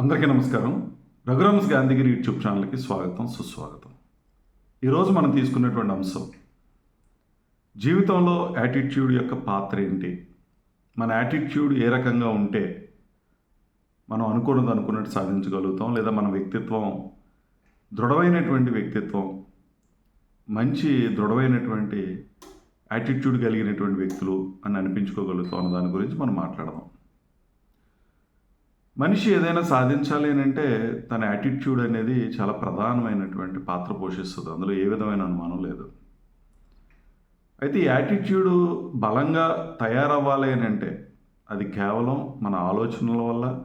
అందరికీ నమస్కారం. రఘురామ్స్ గాంధీగిరి యూట్యూబ్ ఛానల్కి స్వాగతం సుస్వాగతం. ఈరోజు మనం తీసుకున్నటువంటి అంశం జీవితంలో యాటిట్యూడ్ యొక్క పాత్ర ఏంటి? మన యాటిట్యూడ్ ఏ రకంగా ఉంటే మనం అనుకున్నది అనుకున్నట్టు సాధించగలుగుతాం లేదా మన వ్యక్తిత్వం దృఢమైనటువంటి వ్యక్తిత్వం మంచి దృఢమైనటువంటి యాటిట్యూడ్ కలిగినటువంటి వ్యక్తులు అని అనిపించుకోగలుగుతాం అన్న దాని గురించి మనం మాట్లాడదాం. మనిషి ఏదైనా సాధించాలి అని అంటే తన యాటిట్యూడ్ అనేది చాలా ప్రధానమైనటువంటి పాత్ర పోషిస్తుంది. అందులో ఏ విధమైన అనుమానం లేదు. అయితే ఈ బలంగా తయారవ్వాలి అని అంటే అది కేవలం మన ఆలోచనల వల్ల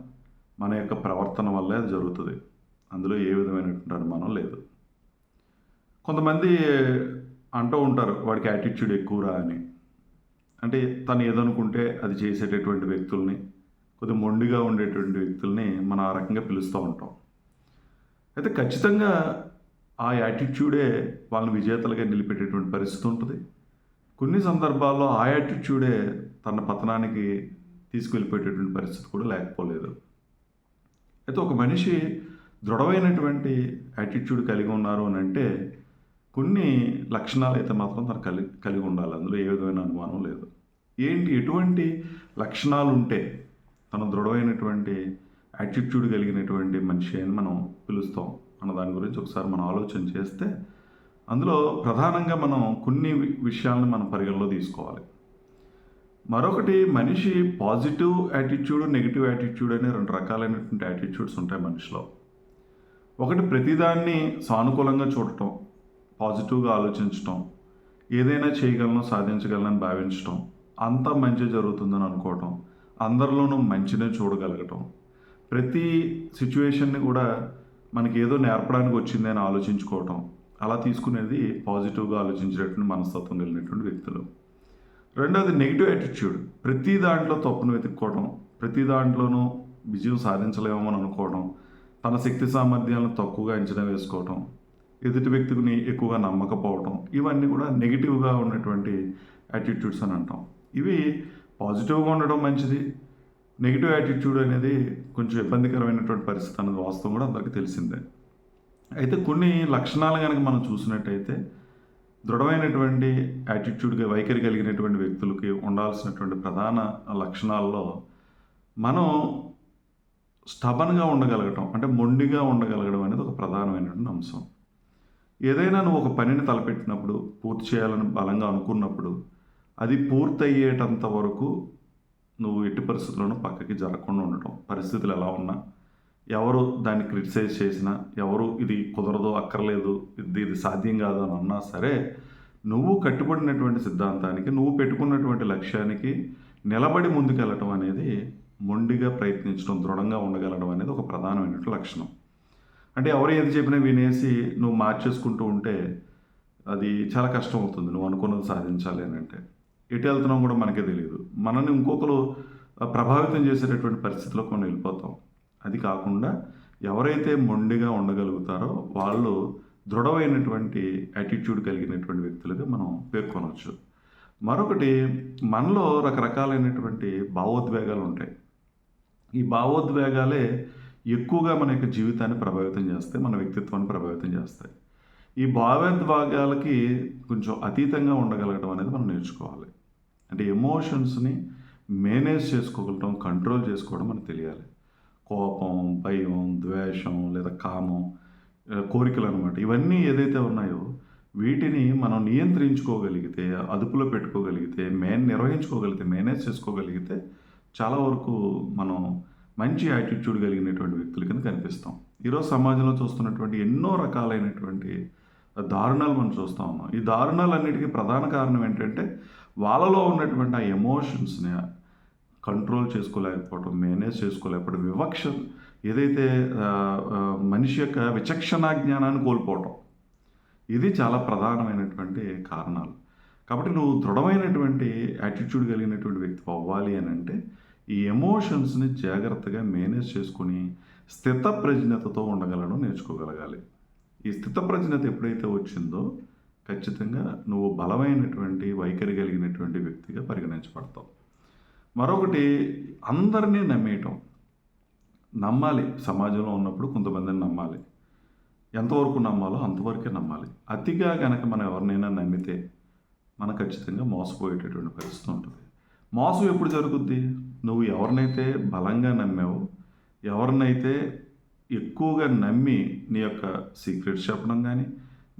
మన యొక్క ప్రవర్తన వల్లే అది జరుగుతుంది. అందులో ఏ విధమైనటువంటి అనుమానం లేదు. కొంతమంది అంటూ ఉంటారు వాడికి యాటిట్యూడ్ ఎక్కువరా అని. అంటే తను ఏదనుకుంటే అది చేసేటటువంటి వ్యక్తుల్ని కొద్దిగా మొండిగా ఉండేటువంటి వ్యక్తుల్ని మనం ఆ రకంగా పిలుస్తూ ఉంటాం. అయితే ఖచ్చితంగా ఆ యాటిట్యూడే వాళ్ళని విజేతలుగా నిలిపెట్టేటువంటి పరిస్థితి ఉంటుంది. కొన్ని సందర్భాల్లో ఆ యాటిట్యూడే తన పతనానికి తీసుకువెళ్ళిపోయేటటువంటి పరిస్థితి కూడా లేకపోలేదు. అయితే ఒక మనిషి దృఢమైనటువంటి యాటిట్యూడ్ కలిగి ఉన్నారు అని అంటే కొన్ని లక్షణాలు అయితే మాత్రం తను కలిగి కలిగి ఉండాలి. అందులో ఏ విధమైన అనుమానం లేదు. ఏంటి? ఎటువంటి లక్షణాలు ఉంటే తన దృఢమైనటువంటి యాటిట్యూడ్ కలిగినటువంటి మనిషి అని మనం పిలుస్తాం అన్న దాని గురించి ఒకసారి మనం ఆలోచన చేస్తే అందులో ప్రధానంగా మనం కొన్ని విషయాలను మనం పరిగణలో తీసుకోవాలి. మరొకటి మనిషి పాజిటివ్ యాటిట్యూడ్ నెగిటివ్ యాటిట్యూడ్ అనే రెండు రకాలైనటువంటి యాటిట్యూడ్స్ ఉంటాయి మనిషిలో. ఒకటి ప్రతిదాన్ని సానుకూలంగా చూడటం పాజిటివ్గా ఆలోచించటం ఏదైనా చేయగలను సాధించగలనని భావించటం అంతా మంచి జరుగుతుందని అనుకోవటం అందరిలోనూ మంచినే చూడగలగటం. ప్రతి సిచ్యువేషన్ని కూడా మనకి ఏదో నేర్పడానికి వచ్చింది అని ఆలోచించుకోవటం. అలా తీసుకునేది పాజిటివ్గా ఆలోచించేటటువంటి మనస్తత్వం కలిగినటువంటి వ్యక్తులు. రెండోది నెగిటివ్ యాటిట్యూడ్. ప్రతి దాంట్లో తప్పును వెతుక్కోవడం ప్రతి దాంట్లోనూ విజయం సాధించలేమని అనుకోవడం తన శక్తి సామర్థ్యాలను తక్కువగా అంచనా వేసుకోవడం ఎదుటి వ్యక్తిని ఎక్కువగా నమ్మకపోవడం ఇవన్నీ కూడా నెగిటివ్గా ఉన్నటువంటి యాటిట్యూడ్స్ అని అంటాం. ఇవి పాజిటివ్గా ఉండడం మంచిది. నెగిటివ్ యాటిట్యూడ్ అనేది కొంచెం ఇబ్బందికరమైనటువంటి పరిస్థితి అన్నది వాస్తవం కూడా అందరికీ తెలిసిందే. అయితే కొన్ని లక్షణాలు కనుక మనం చూసినట్టయితే దృఢమైనటువంటి యాటిట్యూడ్గా వైఖరి కలిగినటువంటి వ్యక్తులకి ఉండాల్సినటువంటి ప్రధాన లక్షణాల్లో మనం స్టబన్గా ఉండగలగటం అంటే మొండిగా ఉండగలగడం అనేది ఒక ప్రధానమైనటువంటి అంశం. ఏదైనా నువ్వు ఒక పనిని తలపెట్టినప్పుడు పూర్తి చేయాలని బలంగా అనుకున్నప్పుడు అది పూర్తయ్యేటంత వరకు నువ్వు ఎట్టి పరిస్థితుల్లోనూ పక్కకి జరగకుండా ఉండటం. పరిస్థితులు ఎలా ఉన్నా ఎవరు దాన్ని క్రిటిసైజ్ చేసినా ఎవరు ఇది కుదరదు అక్కర్లేదు ఇది ఇది సాధ్యం కాదు అని అన్నా సరే నువ్వు కట్టుబడినటువంటి సిద్ధాంతానికి నువ్వు పెట్టుకున్నటువంటి లక్ష్యానికి నిలబడి ముందుకెళ్ళటం అనేది మొండిగా ప్రయత్నించడం దృఢంగా ఉండగలడం అనేది ఒక ప్రధానమైనటువంటి లక్షణం. అంటే ఎవరు ఏది చెప్పినా వినేసి నువ్వు మార్చేసుకుంటూ ఉంటే అది చాలా కష్టం అవుతుంది. నువ్వు అనుకున్నది సాధించాలి అని అంటే. ఎటు వెళ్తున్నాం కూడా మనకే తెలియదు మనల్ని ఇంకొకరు ప్రభావితం చేసేటటువంటి పరిస్థితిలో కొన్ని వెళ్ళిపోతాం. అది కాకుండా ఎవరైతే మొండిగా ఉండగలుగుతారో వాళ్ళు దృఢమైనటువంటి యాటిట్యూడ్ కలిగినటువంటి వ్యక్తులుగా మనం పేర్కొనవచ్చు. మరొకటి మనలో రకరకాలైనటువంటి భావోద్వేగాలు ఉంటాయి. ఈ భావోద్వేగాలే ఎక్కువగా మన యొక్క జీవితాన్ని ప్రభావితం చేస్తాయి మన వ్యక్తిత్వాన్ని ప్రభావితం చేస్తాయి. ఈ భావోద్వేగాలకి కొంచెం అతీతంగా ఉండగలగడం అనేది మనం నేర్చుకోవాలి. అంటే ఎమోషన్స్ని మేనేజ్ చేసుకోగలటం కంట్రోల్ చేసుకోవడం మనకు తెలియాలి. కోపం భయం ద్వేషం లేదా కామం కోరికలు అనమాట ఇవన్నీ ఏదైతే ఉన్నాయో వీటిని మనం నియంత్రించుకోగలిగితే అదుపులో పెట్టుకోగలిగితే మేన్ నిర్వహించుకోగలిగితే మేనేజ్ చేసుకోగలిగితే చాలా వరకు మనం మంచి యాటిట్యూడ్ కలిగినటువంటి వ్యక్తుల కింద కనిపిస్తాం. ఈరోజు సమాజంలో చూస్తున్నటువంటి ఎన్నో రకాలైనటువంటి దారుణాలు మనం చూస్తూ ఉన్నాం. ఈ దారుణాలన్నిటికీ ప్రధాన కారణం ఏంటంటే వాళ్ళలో ఉన్నటువంటి ఆ ఎమోషన్స్ని కంట్రోల్ చేసుకోలేకపోవడం మేనేజ్ చేసుకోలేకపోవడం వివక్ష ఏదైతే మనిషి యొక్క విచక్షణా జ్ఞానాన్ని కోల్పోవటం. ఇది చాలా ప్రధానమైనటువంటి కారణాలు. కాబట్టి నువ్వు దృఢమైనటువంటి యాటిట్యూడ్ కలిగినటువంటి వ్యక్తి అవ్వాలి అని అంటే ఈ ఎమోషన్స్ని జాగ్రత్తగా మేనేజ్ చేసుకుని స్థితప్రజ్ఞతతో ఉండగలడం నేర్చుకోగలగాలి. ఈ స్థితప్రజ్ఞత ఎప్పుడైతే వచ్చిందో ఖచ్చితంగా నువ్వు బలమైనటువంటి వైఖరి కలిగినటువంటి వ్యక్తిగా పరిగణించబడతావు. మరొకటి అందరినీ నమ్మేయటం. నమ్మాలి. సమాజంలో ఉన్నప్పుడు కొంతమందిని నమ్మాలి. ఎంతవరకు నమ్మాలో అంతవరకే నమ్మాలి. అతిగా కనుక మనం ఎవరినైనా నమ్మితే మనం ఖచ్చితంగా మోసపోయేటటువంటి పరిస్థితి ఉంటుంది. మోసం ఎప్పుడు జరుగుద్ది? నువ్వు ఎవరినైతే బలంగా నమ్మావో ఎవరినైతే ఎక్కువగా నమ్మి నీ యొక్క సీక్రెట్స్ చెప్పడం కానీ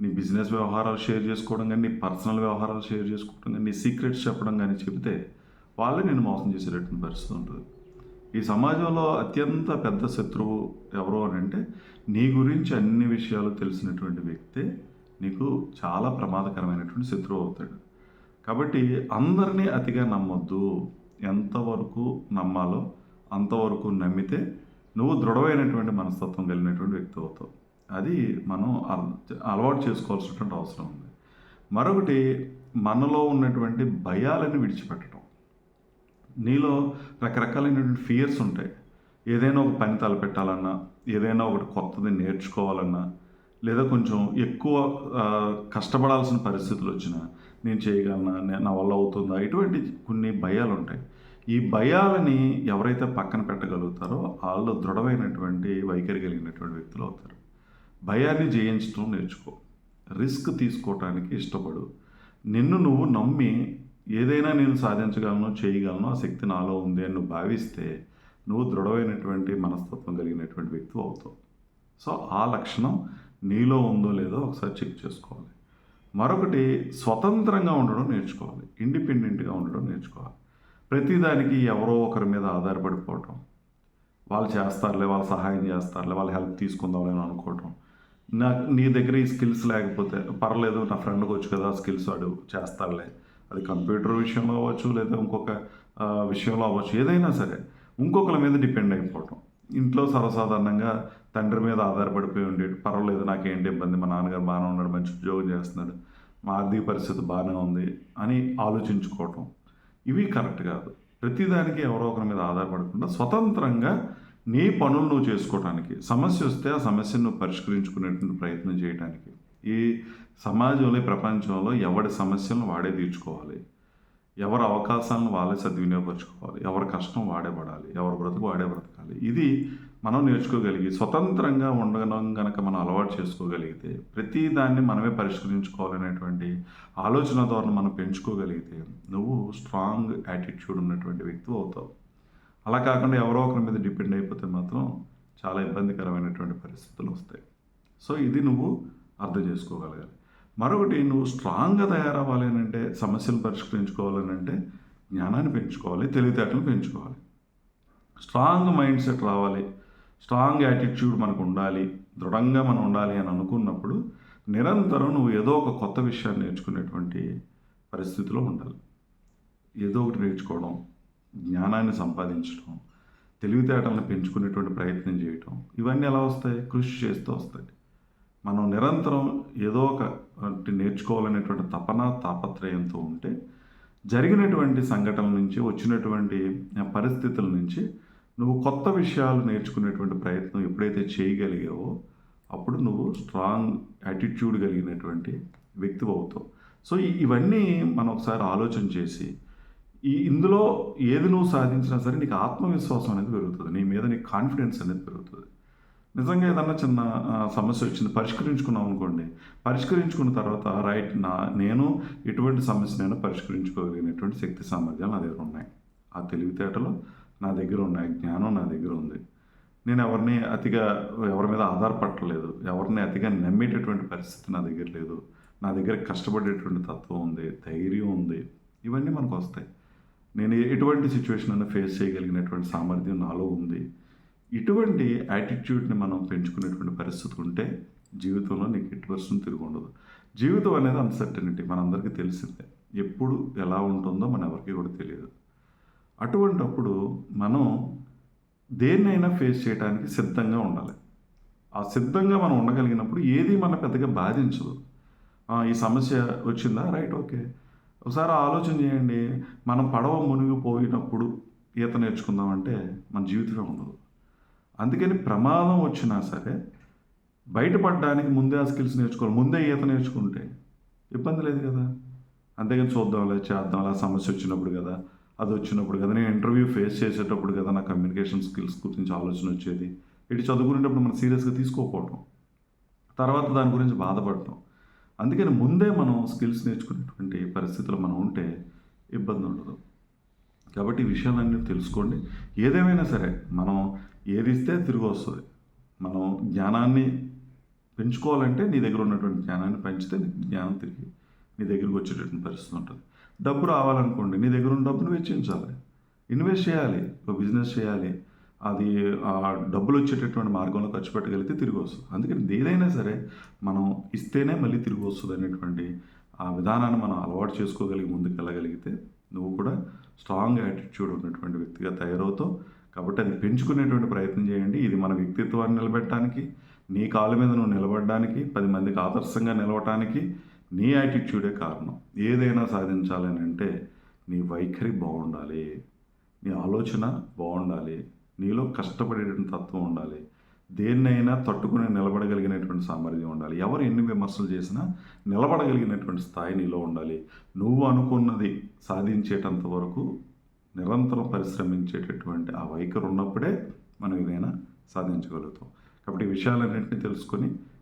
నీ బిజినెస్ వ్యవహారాలు షేర్ చేసుకోవడం కానీ నీ పర్సనల్ వ్యవహారాలు షేర్ చేసుకోవడం కానీ నీ సీక్రెట్స్ చెప్పడం కానీ చెబితే వాళ్ళే నేను మోసం చేసేటటువంటి పరిస్థితి ఉంటుంది. ఈ సమాజంలో అత్యంత పెద్ద శత్రువు ఎవరు అని అంటే నీ గురించి అన్ని విషయాలు తెలిసినటువంటి వ్యక్తే నీకు చాలా ప్రమాదకరమైనటువంటి శత్రువు అవుతాడు. కాబట్టి అందరినీ అతిగా నమ్మొద్దు. ఎంతవరకు నమ్మాలో అంతవరకు నమ్మితే నువ్వు దృఢమైనటువంటి మనస్తత్వం కలిగినటువంటి వ్యక్తి అవుతావు. అది మనం అల- అలవాటు చేసుకోవాల్సినటువంటి అవసరం ఉంది. మరొకటి మనలో ఉన్నటువంటి భయాలను విడిచిపెట్టడం నీలో రకరకాలైనటువంటి ఫియర్స్ ఉంటాయి. ఏదైనా ఒక పని తలపెట్టాలన్నా ఏదైనా ఒకటి కొత్తది నేర్చుకోవాలన్నా లేదా కొంచెం ఎక్కువ కష్టపడాల్సిన పరిస్థితులు వచ్చినా నేను చేయగలనా నా వల్ల అవుతుందా ఇటువంటి కొన్ని భయాలు ఉంటాయి ఈ భయాలని ఎవరైతే పక్కన పెట్టగలుగుతారో వాళ్ళు దృఢమైనటువంటి వైఖరి కలిగినటువంటి వ్యక్తులు అవుతారు. భయాన్ని జయించడం నేర్చుకో. రిస్క్ తీసుకోవటానికి ఇష్టపడు. నిన్ను నువ్వు నమ్మి ఏదైనా నేను సాధించగలను చేయగలను ఆ శక్తి నాలో ఉంది అని నువ్వు భావిస్తే నువ్వు దృఢమైనటువంటి మనస్తత్వం కలిగినటువంటి వ్యక్తి అవుతావు. సో ఆ లక్షణం నీలో ఉందో లేదో ఒకసారి చెక్ చేసుకోవాలి. మరొకటి స్వతంత్రంగా ఉండడం నేర్చుకోవాలి. ఇండిపెండెంట్గా ఉండడం నేర్చుకోవాలి. ప్రతిదానికి ఎవరో ఒకరి మీద ఆధారపడిపోవటం. వాళ్ళు చేస్తారులే వాళ్ళు సహాయం చేస్తారులే వాళ్ళ హెల్ప్ తీసుకుందాంలే అని అనుకోవటం. నా నీ దగ్గర ఈ స్కిల్స్ లేకపోతే పర్లేదు నా ఫ్రెండ్కి వచ్చు కదా స్కిల్స్ వాడు చేస్తాడులే. అది కంప్యూటర్ విషయంలో అవ్వచ్చు లేదా ఇంకొక విషయంలో అవ్వచ్చు ఏదైనా సరే. ఇంకొకరి మీద డిపెండ్ అయిపోవటం. ఇంట్లో సర్వసాధారణంగా తండ్రి మీద ఆధారపడిపోయి ఉండేది పర్వాలేదు నాకేంటి ఇబ్బంది? మా నాన్నగారు బాగానే ఉన్నాడు మంచి ఉద్యోగం చేస్తున్నాడు మా ఆర్థిక పరిస్థితి బాగానే ఉంది అని ఆలోచించుకోవటం. ఇవి కరెక్ట్ కాదు. ప్రతిదానికి ఎవరో ఒకరి మీద ఆధారపడకుండా స్వతంత్రంగా నీ పనులు నువ్వు చేసుకోవడానికి సమస్య వస్తే ఆ సమస్యను నువ్వు పరిష్కరించుకునేటువంటి ప్రయత్నం చేయడానికి ఈ సమాజంలో ఈ ప్రపంచంలో ఎవడి సమస్యలను వాడే తీర్చుకోవాలి. ఎవరి అవకాశాలను వాళ్ళే సద్వినియోగపరచుకోవాలి. ఎవరి కష్టం వాడే పడాలి. ఎవరి బ్రతుకు వాడే బ్రతకాలి. ఇది మనం నేర్చుకోగలిగి స్వతంత్రంగా ఉండడం కనుక మనం అలవాటు చేసుకోగలిగితే ప్రతి దాన్ని మనమే పరిష్కరించుకోవాలనేటువంటి ఆలోచన ద్వారా మనం పెంచుకోగలిగితే నువ్వు స్ట్రాంగ్ యాటిట్యూడ్ ఉన్నటువంటి వ్యక్తి అవుతావు. అలా కాకుండా ఎవరో ఒకరి మీద డిపెండ్ అయిపోతే మాత్రం చాలా ఇబ్బందికరమైనటువంటి పరిస్థితులు వస్తాయి. సో ఇది నువ్వు అర్థం చేసుకోగలగాలి. మరొకటి నువ్వు స్ట్రాంగ్గా తయారవ్వాలి అని అంటే సమస్యలు పరిష్కరించుకోవాలని అంటే జ్ఞానాన్ని పెంచుకోవాలి తెలివితేటలు పెంచుకోవాలి. స్ట్రాంగ్ మైండ్ సెట్ రావాలి. స్ట్రాంగ్ యాటిట్యూడ్ మనకు ఉండాలి దృఢంగా మనం ఉండాలి అని అనుకున్నప్పుడు నిరంతరం నువ్వు ఏదో ఒక కొత్త విషయాన్ని నేర్చుకునేటువంటి పరిస్థితిలో ఉండాలి. ఏదో ఒకటి నేర్చుకోవడం జ్ఞానాన్ని సంపాదించడం తెలివితేటలను పెంచుకునేటువంటి ప్రయత్నం చేయటం ఇవన్నీ ఎలా వస్తాయి? కృషి చేస్తూ వస్తాయి. మనం నిరంతరం ఏదో ఒక నేర్చుకోవాలనేటువంటి తపన తాపత్రయంతో ఉంటే జరిగినటువంటి సంఘటనల నుంచి వచ్చినటువంటి పరిస్థితుల నుంచి నువ్వు కొత్త విషయాలు నేర్చుకునేటువంటి ప్రయత్నం ఎప్పుడైతే చేయగలిగావో అప్పుడు నువ్వు స్ట్రాంగ్ యాటిట్యూడ్ కలిగినటువంటి వ్యక్తి అవుతావు. సో ఈ- ఇవన్నీ మనం ఒకసారి ఆలోచన చేసి ఈ ఇందులో ఏది నువ్వు సాధించినా సరే నీకు ఆత్మవిశ్వాసం అనేది పెరుగుతుంది. నీ మీద నీకు కాన్ఫిడెన్స్ అనేది పెరుగుతుంది. నిజంగా ఏదన్నా చిన్న సమస్య వచ్చింది పరిష్కరించుకున్నాం అనుకోండి. పరిష్కరించుకున్న తర్వాత రైట్ నా నేను ఎటువంటి సమస్యనైనా పరిష్కరించుకోగలిగినటువంటి శక్తి సామర్థ్యాలు నా దగ్గర ఉన్నాయి. ఆ తెలివితేటలో నా దగ్గర ఉన్నాయి జ్ఞానం నా దగ్గర ఉంది. నేను ఎవరిని అతిగా ఎవరి మీద ఆధారపడలేదు ఎవరిని అతిగా నమ్మేటటువంటి పరిస్థితి నా దగ్గర లేదు. నా దగ్గర కష్టపడేటువంటి తత్వం ఉంది ధైర్యం ఉంది. ఇవన్నీ మనకు వస్తాయి. నేను ఎటువంటి సిచ్యువేషన్ అయినా ఫేస్ చేయగలిగినటువంటి సామర్థ్యం నాలో ఉంది. ఇటువంటి యాటిట్యూడ్ని మనం పెంచుకునేటువంటి పరిస్థితి ఉంటే జీవితంలో నీకు ఎట్టి పరిస్థితి తిరిగి ఉండదు. జీవితం అనేది అన్సర్టనిటీ మనందరికీ తెలిసిందే. ఎప్పుడు ఎలా ఉంటుందో మన ఎవరికి కూడా తెలియదు. అటువంటప్పుడు మనం దేన్నైనా ఫేస్ చేయడానికి సిద్ధంగా ఉండాలి. ఆ సిద్ధంగా మనం ఉండగలిగినప్పుడు ఏది మన పెద్దగా బాధించదు. ఈ సమస్య వచ్చిందా? రైట్ ఓకే ఒకసారి ఆలోచన చేయండి. మనం పడవ మునిగిపోయినప్పుడు ఈత నేర్చుకుందామంటే మన జీవితమే ఉండదు. అందుకని ప్రమాదం వచ్చినా సరే బయటపడడానికి ముందే ఆ స్కిల్స్ నేర్చుకోవాలి. ముందే ఈత నేర్చుకుంటే ఇబ్బంది లేదు కదా? అంతేగాని చూద్దాంలే చేద్దాంలే ఆ సమస్య వచ్చినప్పుడు కదా. అది వచ్చినప్పుడు కదా నేను ఇంటర్వ్యూ ఫేస్ చేసేటప్పుడు కదా నా కమ్యూనికేషన్ స్కిల్స్ గురించి ఆలోచన వచ్చేది. ఇటు చదువుకునేటప్పుడు మనం సీరియస్గా తీసుకోకపోవటం. తర్వాత దాని గురించి బాధపడటం. అందుకని ముందే మనం స్కిల్స్ నేర్చుకునేటువంటి పరిస్థితులు మనం ఉంటే ఇబ్బంది ఉండదు. కాబట్టి ఈ విషయాలన్నీ తెలుసుకోండి. ఏదేమైనా సరే మనం ఏది ఇస్తే తిరిగి వస్తుంది. మనం జ్ఞానాన్ని పెంచుకోవాలంటే నీ దగ్గర ఉన్నటువంటి జ్ఞానాన్ని పెంచితే జ్ఞానం తిరిగి నీ దగ్గరికి వచ్చేటటువంటి పరిస్థితి ఉంటుంది. డబ్బు రావాలనుకోండి నీ దగ్గర ఉన్న డబ్బును వెచ్చించాలి. ఇన్వెస్ట్ చేయాలి ఒక బిజినెస్ చేయాలి. అది ఆ డబ్బులు వచ్చేటటువంటి మార్గంలో ఖర్చు పెట్టగలిగితే తిరిగి వస్తుంది. అందుకని ఏదైనా సరే మనం ఇస్తేనే మళ్ళీ తిరిగి వస్తుంది అనేటువంటి ఆ విధానాన్ని మనం అలవాటు చేసుకోగలిగి ముందుకు వెళ్ళగలిగితే నువ్వు కూడా స్ట్రాంగ్ యాటిట్యూడ్ ఉన్నటువంటి వ్యక్తిగా తయారవుతావు. కాబట్టి అది పెంచుకునేటువంటి ప్రయత్నం చేయండి. ఇది మన వ్యక్తిత్వాన్ని నిలబెట్టడానికి నీ కాళ్ళ మీద నువ్వు నిలబడడానికి పది మందికి ఆదర్శంగా నిలవటానికి నీ యాటిట్యూడే కారణం? ఏదైనా సాధించాలని అంటే నీ వైఖరి బాగుండాలి. నీ ఆలోచన బాగుండాలి. నీలో కష్టపడేటువంటి తత్వం ఉండాలి. దేన్నైనా తట్టుకుని నిలబడగలిగినటువంటి సామర్థ్యం ఉండాలి. ఎవరు ఎన్ని విమర్శలు చేసినా నిలబడగలిగినటువంటి స్థాయి నీలో ఉండాలి. నువ్వు అనుకున్నది సాధించేటంత వరకు నిరంతరం పరిశ్రమించేటటువంటి ఆ వైఖరి ఉన్నప్పుడే మనం ఏదైనా సాధించగలుగుతాం. కాబట్టి ఈ విషయాలన్నింటినీ తెలుసుకొని